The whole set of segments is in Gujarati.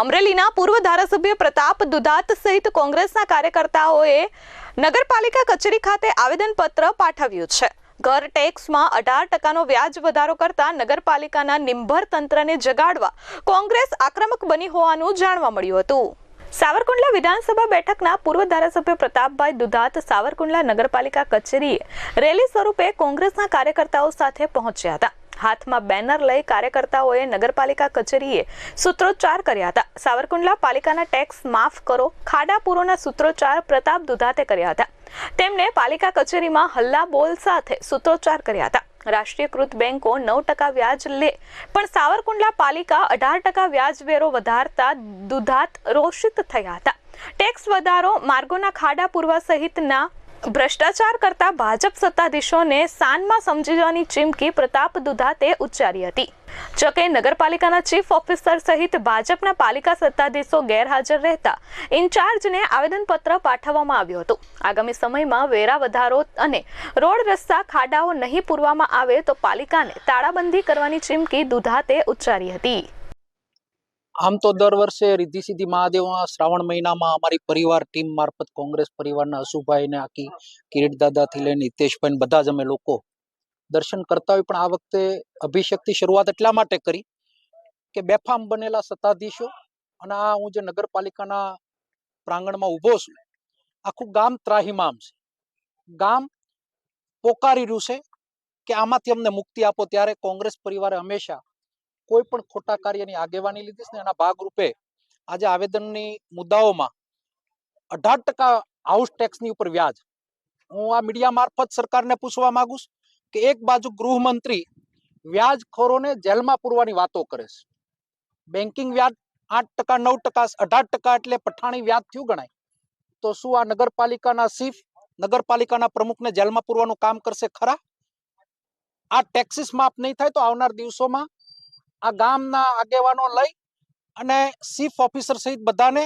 અમરેલીના પૂર્વ ધારાસભ્ય પ્રતાપ દુધાત સહિત કોંગ્રેસના કાર્યકર્તાઓએ નગરપાલિકા કચેરી ખાતે આવેદનપત્ર પાઠવ્યું છે. ઘર ટેક્સમાં અઢાર ટકાનો વ્યાજ વધારો કરતા નગરપાલિકાના નિંભર તંત્રને જગાડવા કોંગ્રેસ આક્રમક બની હોવાનું જાણવા મળ્યું હતું. સાવરકુંડલા વિધાનસભા બેઠકના પૂર્વ ધારાસભ્ય પ્રતાપભાઈ દુધાત સાવરકુંડલા નગરપાલિકા કચેરીએ રેલી સ્વરૂપે કોંગ્રેસના કાર્યકર્તાઓ સાથે પહોંચ્યા હતા. હાથમાં બેનર લઈ કાર્યકર્તાઓએ નગરપાલિકા કચેરીએ સૂત્રોચ્ચાર કર્યા હતા. સાવરકુંડલા પાલિકાના ટેક્સ માફ કરો ખાડા પૂરોના સૂત્રોચ્ચાર પ્રતાપ દુધાતે કર્યા હતા. તેમણે પાલિકા કચેરીમાં હલ્લા બોલ સાથે સૂત્રોચ્ચાર કર્યા હતા. રાષ્ટ્રીયકૃત બેન્કો નવ ટકા વ્યાજ લે, પણ સાવરકુંડલા પાલિકા અઢાર ટકા વ્યાજ વેરો વધારતા દુધાત રોષિત થયા હતા. ટેક્સ વધારો, માર્ગોના ખાડા પૂરવા સહિતના ભ્રષ્ટાચાર કરતા ભાજપ સત્તાધીશોને સાનમાં સમજવાની ચીમકી પ્રતાપ દુધાતે ઉચ્ચારી હતી. જોકે નગરપાલિકાના ચીફ ઓફિસર સહિત ભાજપના પાલિકા સત્તાધીશો ગેરહાજર રહેતા ઇન્ચાર્જને આવેદનપત્ર પાઠવવામાં આવ્યું હતું. આગામી સમયમાં વેરા વધારો અને રોડ રસ્તા ખાડાઓ નહીં પૂરવામાં આવે તો પાલિકાને તાળાબંધી કરવાની ચીમકી દુધાતે ઉચ્ચારી હતી. આમ તો દર વર્ષે રિદ્ધિ સિદ્ધિ મહાદેવના શ્રાવણ મહિનામાં અમારી પરિવાર ટીમ મારફત કોંગ્રેસ પરિવારના અશુભાઈ ને આખી કિરીટ દાદાથી લઈને હિતેશભાઈ બધા જ અમે લોકો દર્શન કરતા હોય. પણ આ વખતે અભિષેકથી શરૂઆત એટલા માટે કરી કે બેફામ બનેલા સત્તાધીશો અને આ હું જે નગરપાલિકાના પ્રાંગણમાં ઊભો છું, આખું ગામ ત્રાહિમામ છે. ગામ પોકારી રહ્યું છે કે આમાંથી અમને મુક્તિ આપો. ત્યારે કોંગ્રેસ પરિવારે હંમેશા કોઈ પણ ખોટા કાર્યની આગેવાની લીધી છે ને એના ભાગરૂપે આજે આવેદનની મુદ્દાઓમાં અઢાર ટકા હાઉસ ટેક્સની ઉપર વ્યાજ. હું આ મીડિયા મારફત સરકારને પૂછવા માંગુ છું કે એક બાજુ ગૃહમંત્રી વ્યાજખોરોને જેલમાં પૂરવાની વાતો કરે છે. બેન્કિંગ વ્યાજ આઠ ટકા, નવ ટકા, અઢાર ટકા એટલે પઠાણી વ્યાજ થયું ગણાય. તો શું આ નગરપાલિકાના ચીફ નગરપાલિકાના પ્રમુખને જેલમાં પૂરવાનું કામ કરશે ખરા? આ ટેક્સીસ માફ નહીં થાય તો આવનાર દિવસોમાં આ ગામના આગેવાનો લઈ અને ચીફ ઓફિસર સહિત બધાને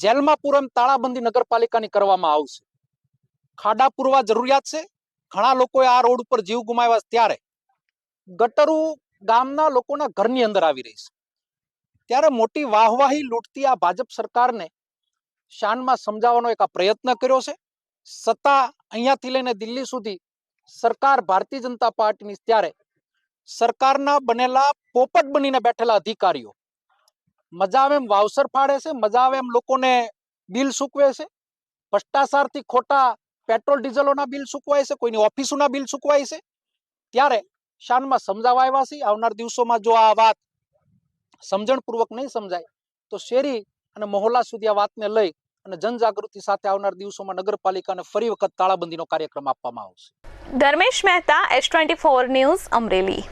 જેલમાં પૂરમ તાળાબંધી નગરપાલિકાની કરવામાં આવશે. ખાડા પૂરવા જરૂરિયાત છે. ઘણા લોકોએ આ રોડ ઉપર જીવ ગુમાવ્યા ત્યારે ગટરુ ગામના લોકોના ઘરની અંદર આવી રહી છે. ત્યારે મોટી વાહવાહી લૂંટતી આ ભાજપ સરકારને શાનમાં સમજાવવાનો એક આ પ્રયત્ન કર્યો છે. સત્તા અહીંયાથી લઈને દિલ્હી સુધી સરકાર ભારતીય જનતા પાર્ટીની ત્યારે સરકારના બનેલા પોપટ બનીને બેઠેલા અધિકારીઓ. મજા આવે એમ વાવસર ફાડે છે, મજા આવે એમ લોકોને બિલ સૂકવે છે. ભ્રષ્ટાચારથી ખોટા પેટ્રોલ ડીઝલોના બિલ સૂકવાય છે, કોઈની ઓફિસોના બિલ સૂકવાય છે. ત્યારે શાનમાં સમજાવવા આવ્યા છે, આવનાર દિવસોમાં જો આ વાત સમજણપૂર્વક નહીં સમજાય, તો શેરી અને મહોલ્લા સુધી આ વાતને લઈ અને જનજાગૃતિ સાથે આવનાર દિવસોમાં નગરપાલિકાને ફરી વખત તાળાબંધીનો કાર્યક્રમ આપવામાં આવશે. Dharmesh Mehta S twenty four news Amreli.